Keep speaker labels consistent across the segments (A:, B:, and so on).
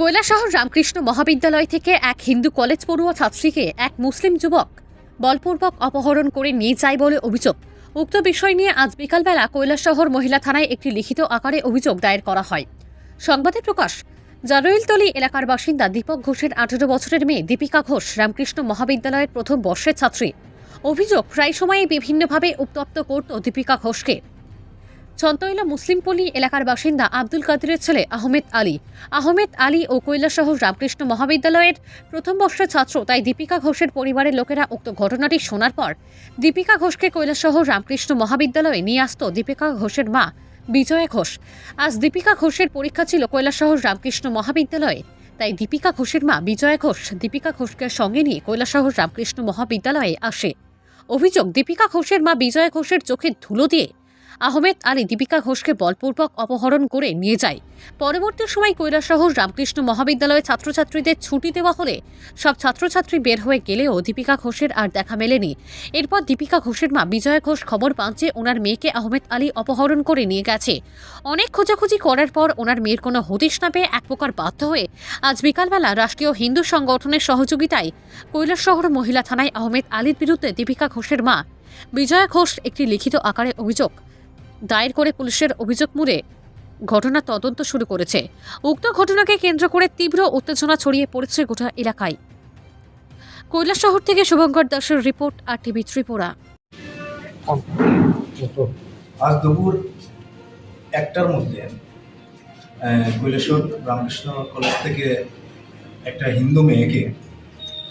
A: কৈলাসহর রামকৃষ্ণ মহাবিদ্যালয় থেকে এক হিন্দু কলেজ পড়ুয়া ছাত্রীকে এক মুসলিম যুবক বলপূর্বক অপহরণ করে নিয়ে যায় বলে অভিযোগ। উক্ত বিষয় নিয়ে আজ বিকালবেলা কৈলাসহর মহিলা থানায় একটি লিখিত আকারে অভিযোগ দায়ের করা হয়। সংবাদে প্রকাশ জারুইলতলি এলাকার বাসিন্দা দীপক ঘোষের আঠেরো বছরের মেয়ে দীপিকা ঘোষ রামকৃষ্ণ মহাবিদ্যালয়ের প্রথম বর্ষের ছাত্রী। অভিযোগ, প্রায় সময়ই বিভিন্নভাবে উত্তপ্ত করত দীপিকা ঘোষকে। ছন্তইলা মুসলিমপল্লী এলাকার বাসিন্দা আব্দুল কাদিরের ছেলে আহমেদ আলী। আহমেদ আলী ও কৈলাসহর রামকৃষ্ণ মহাবিদ্যালয়ের প্রথম বর্ষের ছাত্র, তাই দীপিকা ঘোষের পরিবারের লোকেরা উক্ত ঘটনাটি শোনার পর দীপিকা ঘোষকে কৈলাসহর রামকৃষ্ণ মহাবিদ্যালয়ে নিয়ে আসত দীপিকা ঘোষের মা বিজয়া ঘোষ। আজ দীপিকা ঘোষের পরীক্ষা ছিল কৈলাসহর রামকৃষ্ণ মহাবিদ্যালয়ে, তাই দীপিকা ঘোষের মা বিজয়া ঘোষ দীপিকা ঘোষকে সঙ্গে নিয়ে কৈলাসহর রামকৃষ্ণ মহাবিদ্যালয়ে আসে। অভিযোগ, দীপিকা ঘোষের মা বিজয়া ঘোষের চোখে ধুলো দিয়ে আহমেদ আলী দীপিকা ঘোষকে বলপূর্বক অপহরণ করে নিয়ে যায়। পরবর্তী সময় কৈলাসহর রামকৃষ্ণ মহাবিদ্যালয়ে ছাত্রছাত্রীদের ছুটি দেওয়া হলে সব ছাত্রছাত্রী বের হয়ে গেলেও দীপিকা ঘোষের আর দেখা মেলেনি। এরপর দীপিকা ঘোষের মা বিজয়া ঘোষ খবর পান যে ওনার মেয়েকে আহমেদ আলী অপহরণ করে নিয়ে গেছে। অনেক খোঁজাখুঁজি করার পর ওনার মেয়ের কোনো হদিশ না পেয়ে এক প্রকার বাধ্য হয়ে আজ বিকালবেলা রাষ্ট্রীয় হিন্দু সংগঠনের সহযোগিতায় কৈলাসহর মহিলা থানায় আহমেদ আলীর বিরুদ্ধে দীপিকা ঘোষের মা বিজয়া ঘোষ একটি লিখিত আকারে অভিযোগ দায়ের করে পুলিশের অভিযোগ মুড়ে ঘটনা তদন্ত শুরু করেছে। উক্ত ঘটনাকে কেন্দ্র করে তীব্র উত্তেজনা ছড়িয়ে পড়েছে গোটা এলাকায়। কৈলাস শহর থেকে শুভঙ্কর দাসের রিপোর্ট আর টিভি ত্রিপুরা
B: আজ দুপুর একটার মধ্যে কৈলাসর রামকৃষ্ণ কলেজ থেকে একটা হিন্দু মেয়েকে,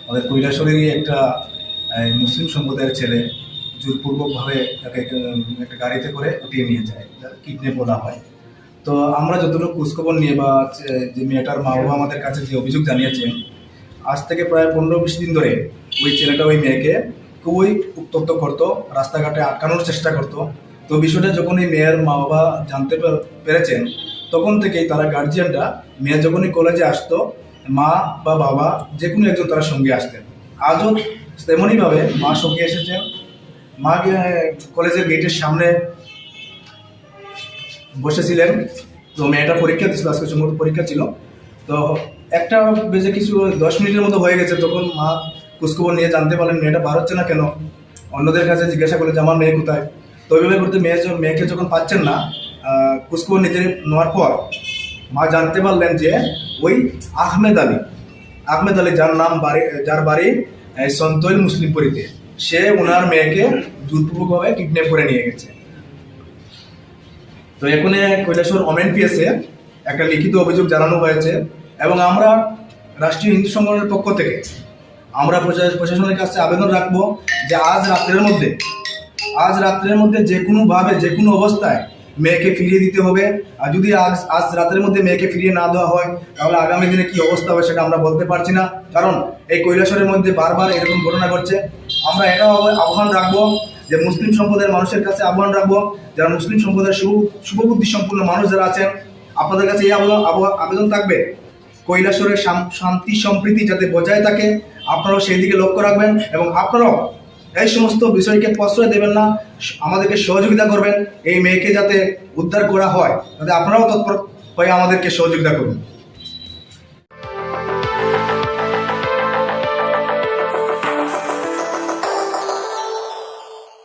B: আমাদের কৈলাসরেরই একটা মুসলিম সম্প্রদায়ের ছেলে জোরপূর্বকভাবে তাকে একটা- গাড়িতে করে উঠিয়ে নিয়ে যায় কিডনে বলা হয়। তো আমরা যতটুকু খোঁজখবর নিয়ে বা যে মেয়েটার মা বাবা আমাদের কাছে যে অভিযোগ জানিয়েছেন, আজ থেকে প্রায় পনেরো বিশ দিন ধরে ওই ছেলেটা, ওই মেয়েকে খুবই উত্তপ্ত করতো, রাস্তাঘাটে আটকানোর চেষ্টা করতো। তো বিষয়টা যখন এই মেয়ের মা বাবা জানতে পেরেছেন, তখন থেকেই তারা গার্জিয়ানরা মেয়ে যখনই কলেজে আসতো, মা বা বাবা যে কোনো একজন তারা সঙ্গে আসতেন। আজও তেমনইভাবে মা সঙ্গে এসেছেন মা কলেজের গেটের সামনে বসেছিলেন। তো মেয়েটা পরীক্ষা দিচ্ছিল আজকে সম্ভবত পরীক্ষা ছিল। তো একটা বেজে কিছু দশ মিনিটের মতো হয়ে গেছে, তখন মা খোঁজখবর নিয়ে জানতে পারলেন মেয়েটা বার হচ্ছে না কেন? অন্যদের কাছে জিজ্ঞাসা করলেন, যে আমার মেয়ে কোথায়? তো ওইভাবে করতে মেয়ে মেয়েকে যখন পাচ্ছেন না খোঁজখবর নিতে নেওয়ার পর মা জানতে পারলেন যে ওই আহমেদ আলী আহমেদ আলী যার নাম বাড়ি, যার বাড়ি সন্তৈল মুসলিমপুরিতে সে ওনার মেয়েকে জোরপূর্বকভাবে কিডন্যাপ করে নিয়ে গেছে। তো এখানে কৈলাসর অমেন পিএসে একটা লিখিত অভিযোগ জানানো হয়েছে এবং আমরা রাষ্ট্রীয় হিন্দু সংগঠনের পক্ষ থেকে আমরা প্রশা- প্রশাসনের কাছে আবেদন রাখব যে আজ রাত্রের মধ্যে, আজ রাত্রের মধ্যে যে কোনোভাবে, যে কোনো অবস্থায় মেয়েকে ফিরিয়ে দিতে হবে। আর যদি আজ আজ রাতের মধ্যে মেয়েকে ফিরিয়ে না দেওয়া হয়, তাহলে আগামী দিনে কি অবস্থা হবে সেটা আমরা বলতে পারছি না। কারণ এই কৈলাসরের মধ্যে বারবার এরকম ঘটনা ঘটছে। আমরা এটাও আহ্বান রাখব যে মুসলিম সম্প্রদায়ের মানুষের কাছে আহ্বান রাখব, যারা মুসলিম সম্প্রদায়ের শুভ শুভবুদ্ধি সম্পূর্ণ মানুষ যারা আছেন, আপনাদের কাছে এই আবেদন আবেদন থাকবে। কৈলাসরের শান্তি সম্প্রীতি যাতে বজায় থাকে, আপনারাও সেই দিকে লক্ষ্য রাখবেন এবং আপনারাও এই সমস্ত বিষয়কে প্রশ্রয় দেবেন না। আমাদেরকে সহযোগিতা করবেন। এই মেয়েকে যাতে উদ্ধার করা হয় তাতে আপনারাও তৎপর হয়ে আমাদেরকে সহযোগিতা করুন।